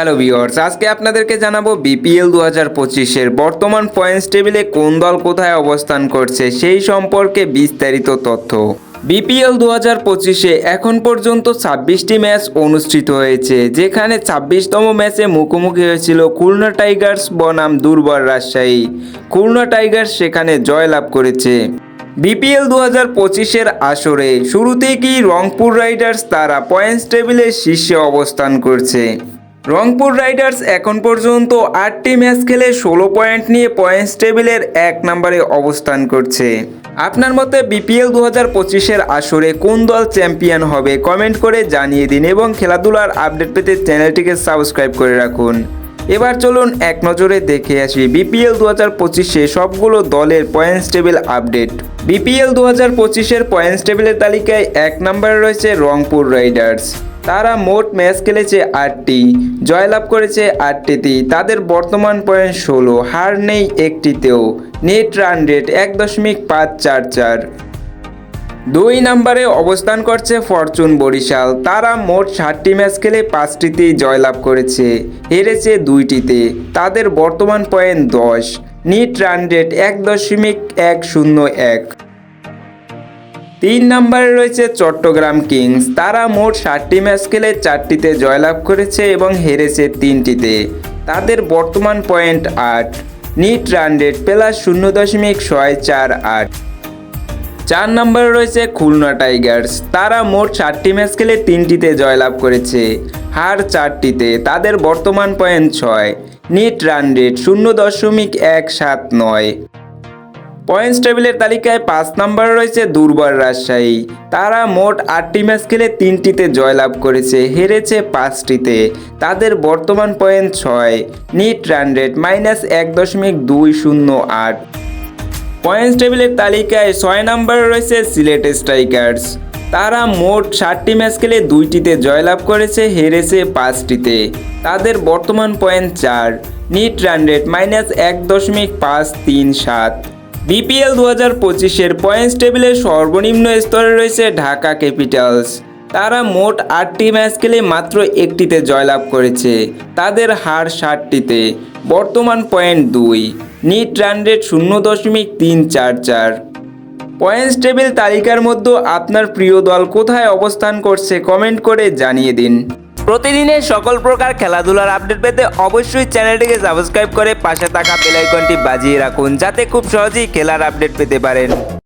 Hello viewers আজকে আপনাদেরকে জানাব বিপিএল দু হাজার পঁচিশের বর্তমান পয়েন্টস টেবিলে কোন দল কোথায় অবস্থান করছে, সেই সম্পর্কে বিস্তারিত তথ্য। বিপিএল দু হাজার পঁচিশে এখন পর্যন্ত ছাব্বিশটি ম্যাচ অনুষ্ঠিত হয়েছে, যেখানে ছাব্বিশতম ম্যাচে মুখোমুখি হয়েছিল খুলনা টাইগার্স বনাম দুর্বার রাজশাহী। খুলনা টাইগার্স সেখানে জয়লাভ করেছে। বিপিএল দু হাজার পঁচিশের আসরে শুরুতেই কি রংপুর রাইডার্স তারা পয়েন্টস টেবিলের শীর্ষে অবস্থান করছে? রংপুর রাইডার্স এখন পর্যন্ত আটটি ম্যাচ খেলে ষোলো পয়েন্ট নিয়ে পয়েন্টস টেবিলের এক নম্বরে অবস্থান করছে। আপনার মতে বিপিএল দু হাজার পঁচিশের আসরে কোন দল চ্যাম্পিয়ন হবে কমেন্ট করে জানিয়ে দিন এবং খেলাধুলার আপডেট পেতে চ্যানেলটিকে সাবস্ক্রাইব করে রাখুন। এবার চলুন এক নজরে দেখে আসি বিপিএল দু হাজার পঁচিশে সবগুলো দলের পয়েন্টস টেবিল আপডেট। বিপিএল দু হাজার পঁচিশের পয়েন্টস টেবিলের তালিকায় এক নম্বরে রয়েছে রংপুর রাইডার্স। তারা মোট ম্যাচ খেলেছে আটটি, জয়লাভ করেছে আটটিতেই তাদের বর্তমান পয়েন্ট ষোলো, হার নেই একটিতেও। নেট রান রেট এক দশমিক পাঁচ চার চার। দুই নম্বরে অবস্থান করছে ফরচুন বরিশাল। তারা মোট ষাটটি ম্যাচ খেলে পাঁচটিতেই জয়লাভ করেছে, হেরেছে দুইটিতে। তাদের বর্তমান পয়েন্ট দশ, নিট রান রেট এক দশমিক এক শূন্য এক। তিন নম্বরে রয়েছে চট্টগ্রাম কিংস। তারা মোট ষাটটি ম্যাচ খেলে চারটিতে জয়লাভ করেছে এবং হেরেছে তিনটিতে। তাদের বর্তমান পয়েন্ট আট, নিট রান রেট প্লাস শূন্য দশমিক ছয় চার আট। চার নম্বরে রয়েছে খুলনা টাইগার্স। তারা মোট ষাটটি ম্যাচ খেলে তিনটিতে জয়লাভ করেছে, হার চারটিতে। তাদের বর্তমান পয়েন্ট ছয়, নিট রান রেট শূন্য দশমিক এক সাত নয়। পয়েন্টস টেবিলের তালিকায় পাঁচ নম্বরে রয়েছে দুর্বার রাজশাহী। তারা মোট আটটি ম্যাচ খেলে তিনটিতে জয়লাভ করেছে, হেরেছে পাঁচটিতে। তাদের বর্তমান পয়েন্ট ছয় নিট রান রেট মাইনাস এক দশমিক দুই শূন্য আট। পয়েন্টস টেবিলের তালিকায় ছয় নম্বরে রয়েছে সিলেট স্ট্রাইকার্স। তারা মোট ষাটটি ম্যাচ খেলে দুইটিতে জয়লাভ করেছে, হেরেছে পাঁচটিতে। তাদের বর্তমান পয়েন্ট চার নিট রান রেট মাইনাস এক দশমিক পাঁচ তিন সাত। বিপিএল দু হাজার পঁচিশের পয়েন্টস টেবিলের সর্বনিম্ন স্তরে রয়েছে ঢাকা ক্যাপিটালস তারা মোট আটটি ম্যাচ খেলে মাত্র একটিতে জয়লাভ করেছে। তাদের হার ষাটটিতে। বর্তমান পয়েন্ট দুই। নিট রান রেট শূন্য দশমিক তিন চার চার। পয়েন্টস টেবিল তালিকার মধ্যে আপনার প্রিয় দল কোথায় অবস্থান করছে কমেন্ট করে জানিয়ে দিন। প্রতিদিনের সকল প্রকার খেলাধুলার আপডেট পেতে অবশ্যই চ্যানেলটিকে সাবস্ক্রাইব করে পাশে থাকা বেলাইকনটি বাজিয়ে রাখুন, যাতে খুব সহজেই খেলার আপডেট পেতে পারেন।